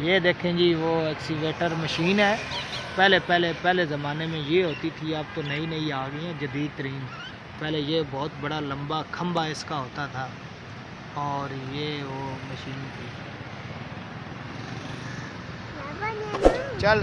یہ دیکھیں جی وہ ایکسیویٹر مشین ہے۔ پہلے پہلے پہلے زمانے میں یہ ہوتی تھی، اب تو نئی نئی آ گئی ہیں، جدید ترین۔ پہلے یہ بہت بڑا لمبا کھمبا اس کا ہوتا تھا۔ اور یہ وہ مشین تھی۔ چل۔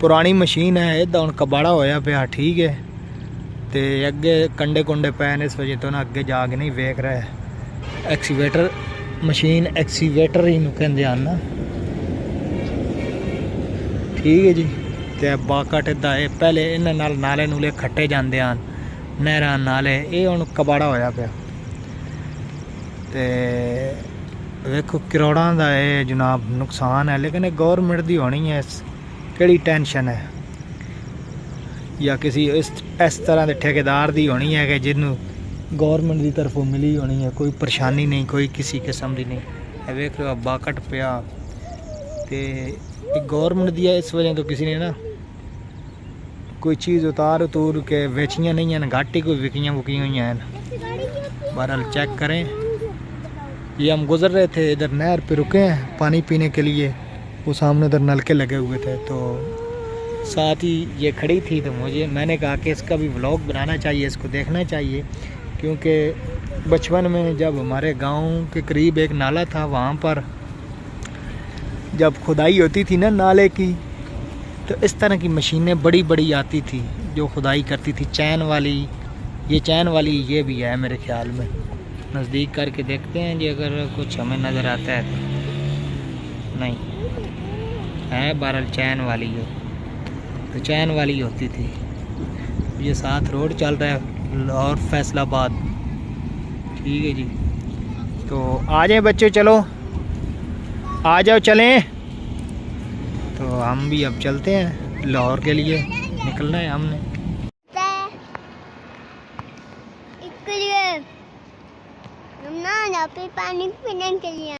ਪੁਰਾਣੀ ਮਸ਼ੀਨ ਹੈ ਇਹਦਾ ਹੁਣ ਕਬਾੜਾ ਹੋਇਆ ਪਿਆ ਠੀਕ ਹੈ ਤੇ ਅੱਗੇ ਕੰਡੇ ਕੁੰਡੇ ਪਏ ਨੇ ਇਸ ਵਜ੍ਹਾ ਤੋਂ ਨਾ ਅੱਗੇ ਜਾ ਕੇ ਨਹੀਂ ਵੇਖ ਰਿਹਾ ਐਕਸੀਵੇਟਰ ਮਸ਼ੀਨ ਐਕਸੀਵੇਟਰ ਹੀ ਨੂੰ ਕਹਿੰਦੇ ਆ ਨਾ ਠੀਕ ਹੈ ਜੀ ਤੇ ਬਾਕਟ ਦਾ ਇਹ ਪਹਿਲੇ ਇਹਨਾਂ ਨਾਲ ਨਾਲੇ ਨੂਲੇ ਖੱਟੇ ਜਾਂਦੇ ਆ ਨਹਿਰਾਂ ਨਾਲੇ ਇਹ ਹੁਣ ਕਬਾੜਾ ਹੋਇਆ ਪਿਆ ਤੇ ਵੇਖੋ ਕਰੋੜਾਂ ਦਾ ਇਹ ਜਨਾਬ ਨੁਕਸਾਨ ਹੈ, ਲੇਕਿਨ ਇਹ ਗਵਰਨਮੈਂਟ ਦੀ ਹੋਣੀ ਹੈ ਕਿਹੜੀ ਟੈਨਸ਼ਨ ਹੈ? ਜਾਂ ਕਿਸੇ ਇਸ ਇਸ ਤਰ੍ਹਾਂ ਦੇ ਠੇਕੇਦਾਰ ਦੀ ਹੋਣੀ ਹੈ ਕਿ ਜਿਹਨੂੰ ਗਵਰਨਮੈਂਟ ਦੀ ਤਰਫੋਂ ਮਿਲੀ ਹੋਣੀ ਹੈ, ਕੋਈ ਪਰੇਸ਼ਾਨੀ ਨਹੀਂ, ਕੋਈ ਕਿਸੇ ਕਿਸਮ ਦੀ ਨਹੀਂ। ਇਹ ਵੇਖ ਲਓ ਅੱਬਾ ਘਟ ਪਿਆ। ਤੇ ਇਹ ਗਵਰਨਮੈਂਟ ਦੀ ਹੈ, ਇਸ ਵਜ੍ਹਾ ਤੋਂ ਕਿਸੇ ਨੇ ਨਾ ਕੋਈ ਚੀਜ਼ ਉਤਾਰ ਉਤੂਰ ਕੇ ਵੇਚੀਆਂ ਨਹੀਂ ਹਨ, ਘਾਟੇ ਕੋਈ ਵਿਕੀਆਂ ਵੁਕੀਆਂ ਹੋਈਆਂ ਹਨ। ਬਹਰਲ ਚੈੱਕ ਕਰੇ। یہ ہم گزر رہے تھے ادھر نہر پہ رکے ہیں پانی پینے کے لیے۔ وہ سامنے ادھر نلکے لگے ہوئے تھے تو ساتھ ہی یہ کھڑی تھی تو مجھے، میں نے کہا کہ اس کا بھی بلاگ بنانا چاہیے، اس کو دیکھنا چاہیے۔ کیونکہ بچپن میں جب ہمارے گاؤں کے قریب ایک نالا تھا، وہاں پر جب کھدائی ہوتی تھی نا نالے کی، تو اس طرح کی مشینیں بڑی بڑی آتی تھی جو کھدائی کرتی تھی۔ چین والی، یہ چین والی یہ بھی ہے میرے خیال میں۔ نزدیک کر کے دیکھتے ہیں جی اگر کچھ ہمیں نظر آتا ہے تو۔ نہیں۔ ہے بہرحال چین والی ہے تو چین والی ہوتی تھی۔ یہ ساتھ روڈ چل رہا ہے لاہور فیصل آباد۔ ٹھیک ہے جی۔ تو آ جائیں بچے، چلو۔ آ جاؤ، چلیں۔ تو ہم بھی اب چلتے ہیں لاہور کے لیے۔ نکلنا ہے ہم نے۔ ہم پانی پینے کے لیے۔